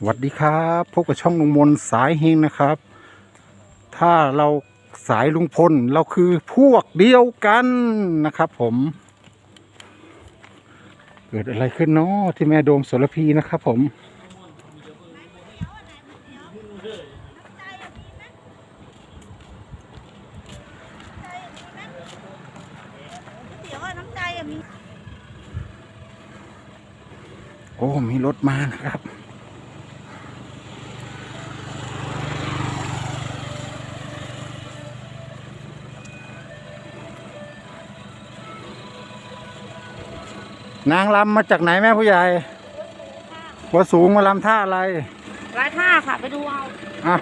สวัสดีครับพบกับช่องลุงมนสายเฮงนะครับ ถ้าเราสายลุงพลเราคือพวกเดียวกันนะครับผม เกิดอะไรขึ้นเนาะที่แม่โดมโสรพีนะครับผม โอ้มีรถมานะครับ นางลำมาจากไหนแม่ผู้ใหญ่ว่าสูงมาลำท่าอะไร ร้ายท่าค่ะ ไปดูเอาอ้า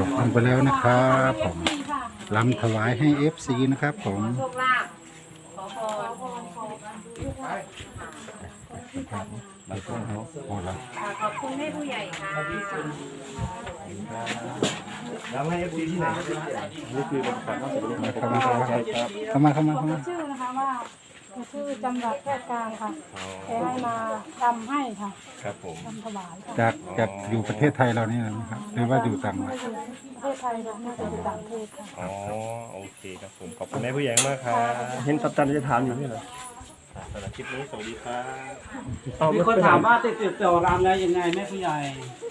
จบลงไปแล้วนะครับผมลำถวายให้ FC นะครับผมโชคลาภขอบคุณแม่ผู้ใหญ่ค่ะแล้วให้เอฟซีที่ไหนนี่คือเป็นการเข้าสู่รูปแบบเข้ามาเข้ามาเข้ามาเข้ามาเข้ามาชื่อนะคะว่า ชื่อจำรัดแพทย์กลางค่ะแกให้มาทำให้ค่ะครับผม ทำถวายค่ะจากจากอยู่ประเทศไทยเรานี่นะครับหรือว่าอยู่ต่างประเทศอยู่ประเทศไทยเราไม่เคยอยู่ต่างประเทศค่ะ อ๋อ โอเคครับผม ขอบคุณแม่ผู้ใหญ่มากครับเห็นตับตันจะถามอยู่นี่เหรอสำหรับคลิปนี้สวัสดีครับมีคนถามว่าติดติดต่อรามแล้วยังไงแม่ผู้ใหญ่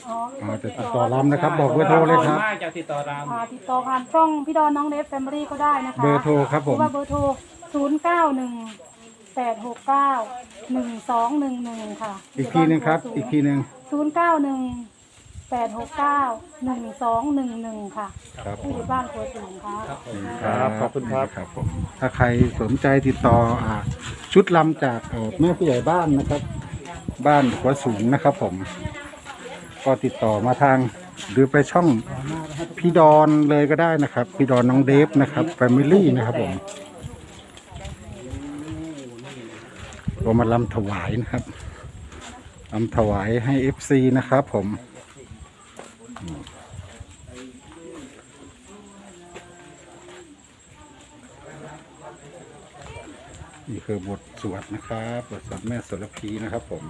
อ๋อมีอ๋อคนจะติดติดต่ต่ออรำนะครับ บอกเบอร์โทรเลยครับ มากจะติดต่อรามอ่าติดต่อผ่านช่องพี่ดอนน้องเดฟแฟมิลี่ก็ได้นะคะเบอร์โทรครับผม หอว่าเบอร์โทร 0 9 1 8 6 9 1 2 1 1ค่ะอีกทีหนึงครับ อีกทีหนึง0 9 1 8 6 9 1 2 1 1ค่ะครับผที่อมยู่บ้านโคสูงค่ะ ครับขอบคุณครับ ครับผมถ้าใครสนใจติดต่ออ่าชุดลำจากเอ่อแม่ผู้ใหญ่บ้านนะครับ บ้านหัวสูงนะครับผม ก็ติดต่อมาทาง หรือไปช่องพี่ดอนเลยก็ได้นะครับ พี่ดอนน้องเดฟนะครับแฟมิลี่นะครับผม ก็มาลำถวายนะครับลำถวายให้ FC นะครับผมนี่คือบทสวดนะครับ บทสวดแม่สรพีนะครับผม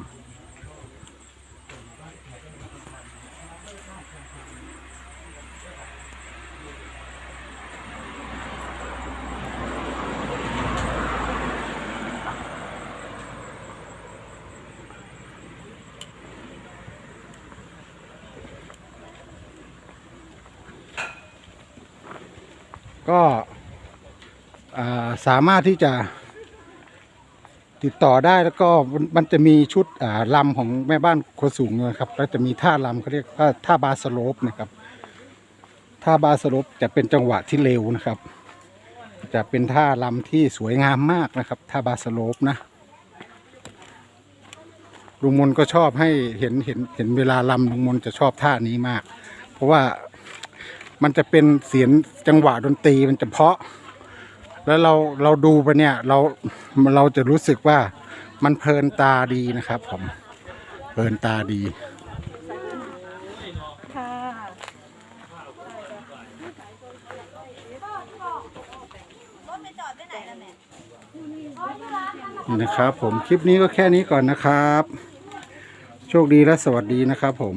ก็สามารถที่จะติดต่อได้แล้วก็มันจะมีชุดลำของแม่บ้านโคสูงนะครับแล้วจะมีท่าลำเขาเรียกว่าท่าบาสโลปนะครับท่าบาสโลปจะเป็นจังหวะที่เร็วนะครับ จะเป็นท่าลำที่สวยงามมากนะครับท่าบาสโลปนะลุงมนก็ชอบให้เห็นเห็นเห็นเวลาลำลุงมนจะชอบท่านี้มาก เพราะว่า มันจะเป็นเสียงจังหวะดนตรีมันจะเพาะ แล้วเราเราดูไปเนี่ยเราเราจะรู้สึกว่ามันเพลินตาดีนะครับผมเพลินตาดีนี่นะครับผมคลิปนี้ก็แค่นี้ก่อนนะครับ โชคดีและสวัสดีนะครับผม